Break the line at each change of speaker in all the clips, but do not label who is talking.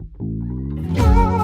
Yeah.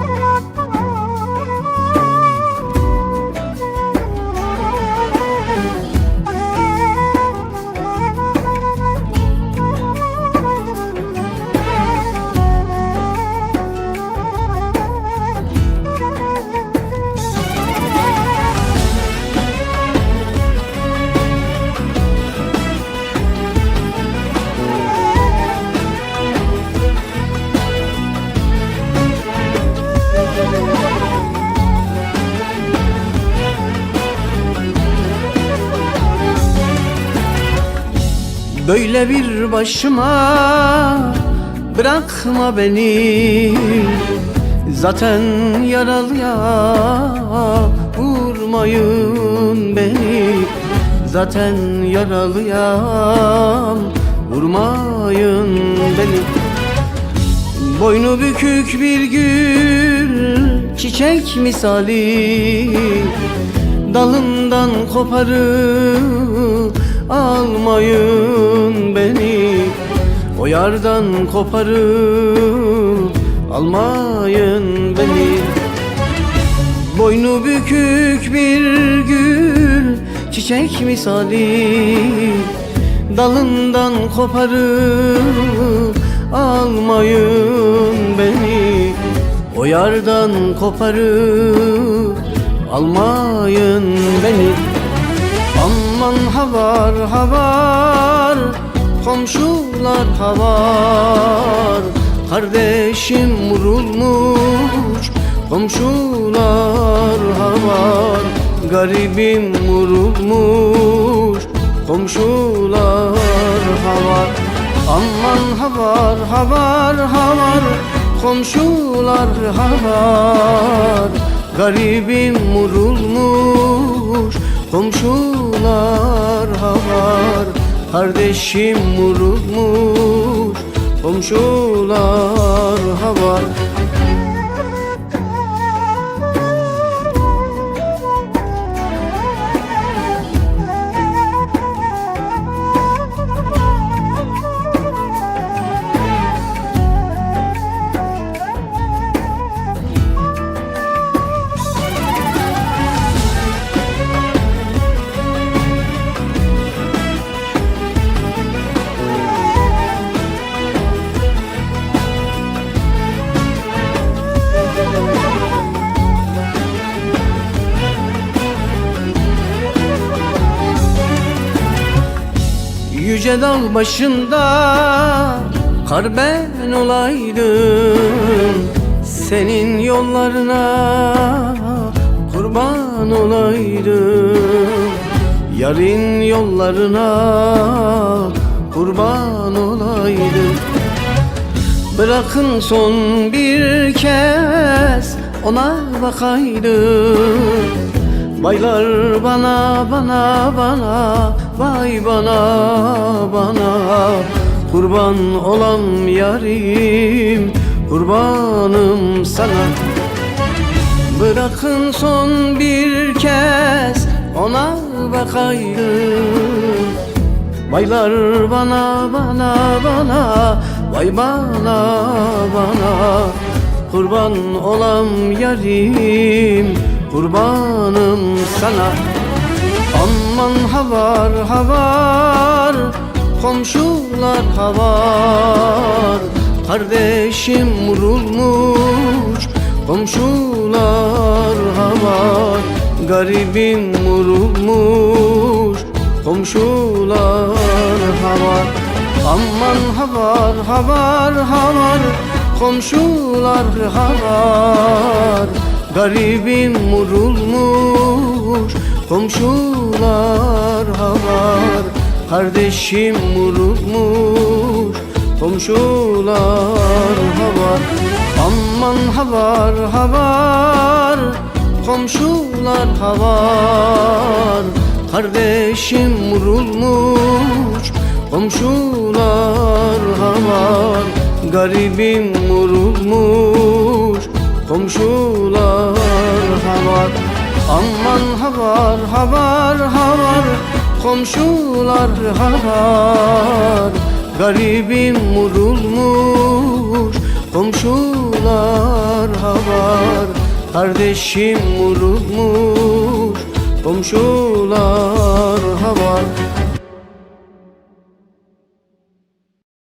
Böyle bir başıma bırakma beni. Zaten yaralıya vurmayın beni. Zaten yaralıyam vurmayın beni. Boynu bükük bir gül çiçek misali. Dalından koparıp almayın beni. O yardan koparıp almayın beni. Boynu bükük bir gül çiçek misali. Dalından koparıp almayın beni. O yardan koparıp almayın beni havar havar. Komşular havar. Kardeşim vurulmuş. Komşular havar. Garibim vurulmuş. Komşular havar. Aman havar havar havar. Komşular havar. Garibim vurulmuş. Komşular Kardeşim vurulmuş Komşular havar Yüce dağ başında kar ben olaydım Senin yollarına kurban olaydım Yarın yollarına kurban olaydım. Bırakın son bir kez ona bakaydım. Baylar bana bana bana Vay bana bana Kurban olam yarim Kurbanım sana. Bırakın son bir kez Ona bakayım. Baylar bana bana bana Vay bana bana. Kurban olam yarim Kurbanım sana. Aman havar havar Komşular havar. Kardeşim vurulmuş Komşular havar. Garibim vurulmuş Komşular havar. Aman havar havar havar Komşular havar. Garibim vurulmuş Komşular havar Kardeşim vurulmuş Komşular havar. Aman havar havar Komşular havar. Kardeşim vurulmuş Komşular havar. Garibim vurulmuş Komşular havar. Aman havar havar havar komşular harar. Garibim vurulmuş komşular harar. Kardeşim vurulmuş komşular havar.